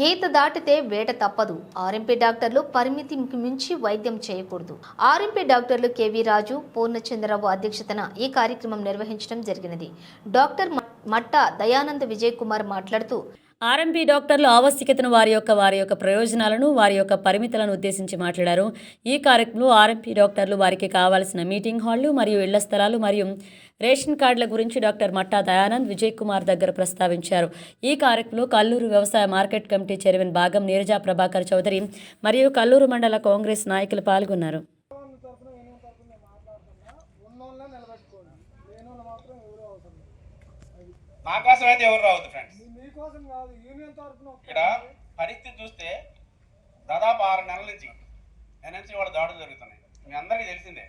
గీత దాటితే వేట తప్పదు. ఆర్ఎంపీ డాక్టర్లు పరిమితికి మించి వైద్యం చేయకూడదు. ఆర్ఎంపీ డాక్టర్లు కెవి రాజు పూర్ణచంద్రరావు అధ్యక్షతన ఈ కార్యక్రమం నిర్వహించడం జరిగినది. డాక్టర్ మ- మట్టా దయానంద్ విజయ్ కుమార్ మాట్లాడుతూ ఆర్ఎంపీ డాక్టర్లు ఆవశ్యకతను వారి యొక్క వారి యొక్క ప్రయోజనాలను వారి యొక్క పరిమితులను ఉద్దేశించి మాట్లాడారు. ఈ కార్యక్రమంలో ఆర్ఎంపీ డాక్టర్లు వారికి కావాల్సిన మీటింగ్ హాళ్ళు మరియు ఇళ్ళ స్థలాలు మరియు రేషన్ కార్డుల గురించి డాక్టర్ మట్టా దయానంద్ విజయ్ కుమార్ దగ్గర ప్రస్తావించారు. ఈ కార్యక్రమంలో కల్లూరు వ్యవసాయ మార్కెట్ కమిటీ చైర్మన్ భాగం నీరజా ప్రభాకర్ చౌదరి మరియు కల్లూరు మండల కాంగ్రెస్ నాయకులు పాల్గొన్నారు. మాత్రం అవసరం మా కోసం అయితే ఎవరు రావద్దు ఫ్రెండ్స్ ఇక్కడ పరిస్థితి చూస్తే దాదాపు ఆరు నెలల నుంచి ఎన్ఎంసీ వాళ్ళ దాడులు జరుగుతున్నాయి. మీ అందరికీ తెలిసిందే.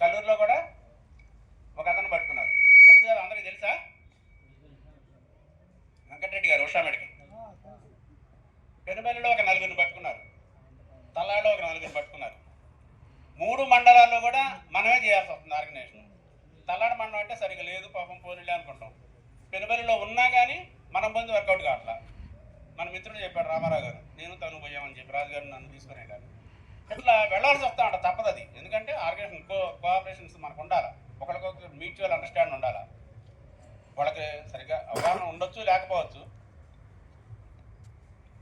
కల్లూరులో కూడా ఒక అతను పట్టుకున్నారు. తెలుసు? కదా అందరికీ తెలుసా? వెంకటరెడ్డి గారు ఉషా మెడికల్. పెనుబల్లిలో ఒక నలుగురిని పట్టుకున్నారు. తల్లాడలో ఒక నలుగురిని పట్టుకున్నారు. మూడు మండలాల్లో కూడా మనమే చేయాల్సి వస్తుంది ఆర్గనైజేషన్. తల్లాడ మండలం అంటే సరిగా లేదు పాపం పోనీలే అనుకుంటాం. పెనుబలిలో ఉన్నా కానీ మనం ముందు వర్కౌట్ కావట్లా. మన మిత్రుడు చెప్పాడు రామారావు గారు నేను తను పోయామని చెప్పి. రాజు గారు నన్ను తీసుకునే కానీ ఇట్లా వెళ్ళాల్సి వస్తా అంట తప్పదు అది. ఎందుకంటే ఆర్గనైజేషన్ కో కోఆపరేషన్స్ మనకు ఉండాలా. ఒకరికొకరు మ్యూచువల్ అండర్స్టాండ్ ఉండాలి. వాళ్ళకి సరిగ్గా అవగాహన ఉండొచ్చు లేకపోవచ్చు.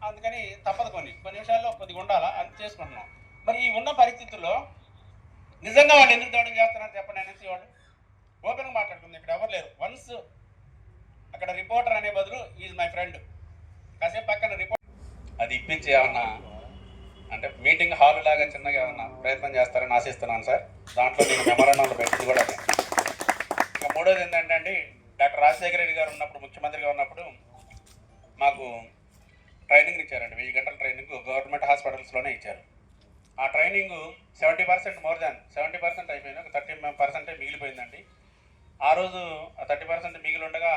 అందుకని తప్పదు కొన్ని. కొన్ని విషయాల్లో కొద్దిగా ఉండాలా అది చేసుకుంటున్నాం. మరి ఈ ఉన్న పరిస్థితుల్లో నిజంగా వాళ్ళు ఎందుకు దాడులు చేస్తున్నారని చెప్పండి అనేసి వాళ్ళు ఓపెన్గా మాట్లాడుకుంది. ఇక్కడ ఎవరు లేరు. వన్స్ అక్కడ రిపోర్టర్ అనే బదులు ఈజ్ మై ఫ్రెండ్. కాసేపు పక్కన రిపోర్ట్ అది ఇప్పించి ఏమన్నా అంటే మీటింగ్ హాల్ లాగా చిన్నగా ఏమన్నా ప్రయత్నం చేస్తారని ఆశిస్తున్నాను సార్. దాంట్లో నేను మెమరాండంలో పెట్టింది కూడా ఇంకా మూడోది ఏంటంటే అండి డాక్టర్ రాజశేఖర రెడ్డి గారు ఉన్నప్పుడు ముఖ్యమంత్రిగా ఉన్నప్పుడు మాకు ట్రైనింగ్ ఇచ్చారండి. వెయ్యి గంటల ట్రైనింగ్ గవర్నమెంట్ హాస్పిటల్స్లోనే ఇచ్చారు. ఆ training seventy percent more than seventy percent అయిపోయింది. ఒక థర్టీ పర్సెంటే మిగిలిపోయిందండి. ఆ రోజు ఆ థర్టీ పర్సెంట్ మిగిలి ఉండగా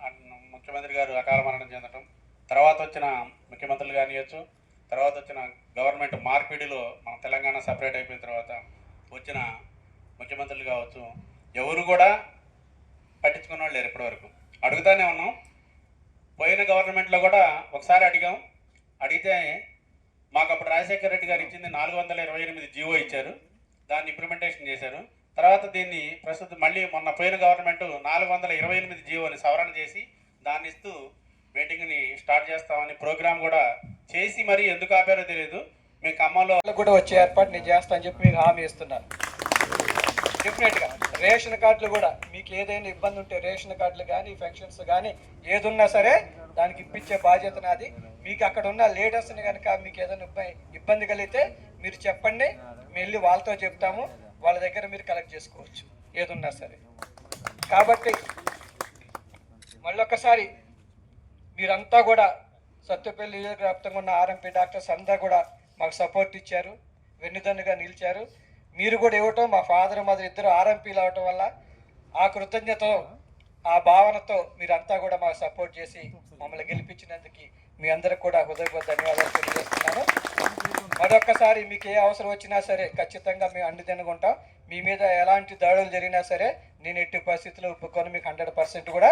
ముఖ్యమంత్రి గారు అకాల మరణం చెందటం తర్వాత వచ్చిన ముఖ్యమంత్రులు కానియచ్చు తర్వాత వచ్చిన గవర్నమెంట్ మార్పిడిలో మన తెలంగాణ సపరేట్ అయిపోయిన తర్వాత వచ్చిన ముఖ్యమంత్రులు కావచ్చు ఎవరు కూడా పట్టించుకున్న వాళ్ళు లేరు ఇప్పటివరకు. అడుగుతానే ఉన్నాం. పోయిన గవర్నమెంట్లో కూడా ఒకసారి అడిగాం. అడిగితే మాకు అప్పుడు రాజశేఖర రెడ్డి గారు ఇచ్చింది నాలుగు వందల ఇరవై ఎనిమిది జీవో ఇచ్చారు. దాన్ని ఇంప్లిమెంటేషన్ చేశారు. తర్వాత దీన్ని ప్రస్తుతం మళ్ళీ మొన్న పోయిన గవర్నమెంట్ నాలుగు వందల ఇరవై ఎనిమిది జీవోని సవరణ చేసి దాన్ని ఇస్తూ మీటింగ్ని స్టార్ట్ చేస్తామని ప్రోగ్రామ్ కూడా చేసి మరి ఎందుకు ఆపారో తెలియదు మీ ఖమ్మంలో కూడా వచ్చే ఏర్పాటు నేను చేస్తా అని చెప్పి మీకు హామీ ఇస్తున్నాను. డెఫినెట్గా రేషన్ కార్డులు కూడా మీకు ఏదైనా ఇబ్బంది ఉంటే రేషన్ కార్డులు కానీ పెన్షన్స్ కానీ ఏది ఉన్నా సరే దానికి ఇప్పించే బాధ్యత నాది. మీకు అక్కడ ఉన్న లీడర్స్ని కనుక మీకు ఏదైనా ఇబ్బంది కలిగితే మీరు చెప్పండి. మేము వెళ్ళి వాళ్ళతో చెప్తాము. వాళ్ళ దగ్గర మీరు కలెక్ట్ చేసుకోవచ్చు. ఏదున్నా సరే. కాబట్టి మళ్ళొకసారి మీరంతా కూడా సత్యపల్లి నియోజకవ్యాప్తంగా ఉన్న ఆర్ఎంపీ డాక్టర్స్ అంతా కూడా మాకు సపోర్ట్ ఇచ్చారు. వెన్నుదన్నుగా నిలిచారు. మీరు కూడా ఇవ్వటం మా ఫాదర్ మదర్ ఇద్దరు ఆర్ఎంపీలు అవటం వల్ల ఆ కృతజ్ఞతలో ఆ భావనతో మీరంతా కూడా మాకు సపోర్ట్ చేసి మమ్మల్ని గెలిపించినందుకు మీ అందరికి కూడా హృదయపూర్వక ధన్యవాదాలు తెలియజేస్తున్నాను. మరొక్కసారి మీకు ఏ అవసరం వచ్చినా సరే ఖచ్చితంగా మేము అండిదనుకుంటాం మీ మీద ఎలాంటి దాడులు జరిగినా సరే నేను ఎట్టి పరిస్థితుల్లో ఒప్పుకొని. మీకు హండ్రెడ్ పర్సెంట్ కూడా